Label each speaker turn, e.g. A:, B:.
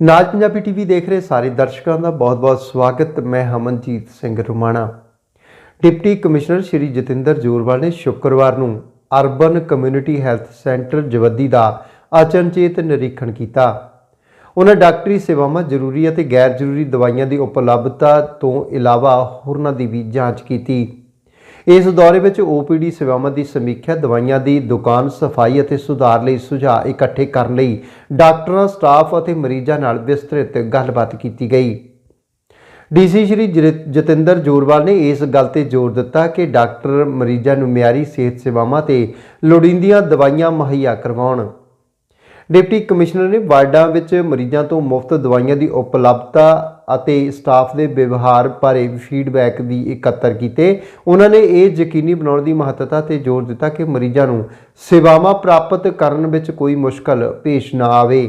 A: ਨਾਜ Punjabi TV ਦੇਖ ਰਹੇ ਸਾਰੇ ਦਰਸ਼ਕਾਂ ਦਾ ਬਹੁਤ-ਬਹੁਤ ਸਵਾਗਤ। ਮੈਂ ਹਮਨਜੀਤ ਸਿੰਘ ਰੁਮਾਣਾ। ਡਿਪਟੀ ਕਮਿਸ਼ਨਰ ਸ਼੍ਰੀ ਜਤਿੰਦਰ ਜੋਰਵਾਲ ਨੇ ਸ਼ੁੱਕਰਵਾਰ ਨੂੰ urban community health centre Jawaddi ਦਾ ਅਚਨਚੇਤ ਨਿਰੀਖਣ ਕੀਤਾ। ਉਹਨਾਂ ਡਾਕਟਰੀ ਸੇਵਾਵਾਂ ਜ਼ਰੂਰੀ ਅਤੇ ਗੈਰ ਜ਼ਰੂਰੀ ਦਵਾਈਆਂ ਦੀ ਉਪਲਬਧਤਾ ਤੋਂ ਇਲਾਵਾ ਹੋਰਨਾਂ ਦੀ ਵੀ ਜਾਂਚ ਕੀਤੀ। ਇਸ ਦੌਰੇ ਵਿੱਚ OPD ਸੇਵਾਵਾਂ ਦੀ ਸਮੀਖਿਆ, ਦਵਾਈਆਂ ਦੀ ਦੁਕਾਨ ਸਫ਼ਾਈ ਅਤੇ ਸੁਧਾਰ ਲਈ ਸੁਝਾਅ ਇਕੱਠੇ ਕਰਨ ਲਈ ਡਾਕਟਰਾਂ, ਸਟਾਫ ਅਤੇ ਮਰੀਜ਼ਾਂ ਨਾਲ ਵਿਸਤ੍ਰਿਤ ਗੱਲਬਾਤ ਕੀਤੀ ਗਈ। ਡੀਸੀ ਸ਼੍ਰੀ ਜਤਿੰਦਰ ਜੋਰਵਾਲ ਨੇ ਇਸ ਗੱਲ ਤੇ ਜ਼ੋਰ ਦਿੱਤਾ ਕਿ ਡਾਕਟਰ ਮਰੀਜ਼ਾਂ ਨੂੰ ਮਿਆਰੀ ਸਿਹਤ ਸੇਵਾਵਾਂ ਤੇ ਲੋੜੀਂਦੀਆਂ ਦਵਾਈਆਂ ਮੁਹੱਈਆ ਕਰਵਾਉਣ। ਡਿਪਟੀ ਕਮਿਸ਼ਨਰ ਨੇ ਵਾਰਡਾਂ ਵਿੱਚ ਮਰੀਜ਼ਾਂ ਤੋਂ ਮੁਫਤ ਦਵਾਈਆਂ ਦੀ ਉਪਲਬਧਤਾ ਅਤੇ ਸਟਾਫ ਦੇ ਵਿਵਹਾਰ ਬਾਰੇ ਫੀਡਬੈਕ ਵੀ ਇਕੱਤਰ ਕੀਤੇ। ਉਹਨਾਂ ਨੇ ਇਹ ਯਕੀਨੀ ਬਣਾਉਣ ਦੀ ਮਹੱਤਤਾ ਤੇ ਜ਼ੋਰ ਦਿੱਤਾ ਕਿ ਮਰੀਜ਼ਾਂ ਨੂੰ ਸੇਵਾਵਾਂ ਪ੍ਰਾਪਤ ਕਰਨ ਵਿੱਚ ਕੋਈ ਮੁਸ਼ਕਲ ਪੇਸ਼ ਨਾ ਆਵੇ।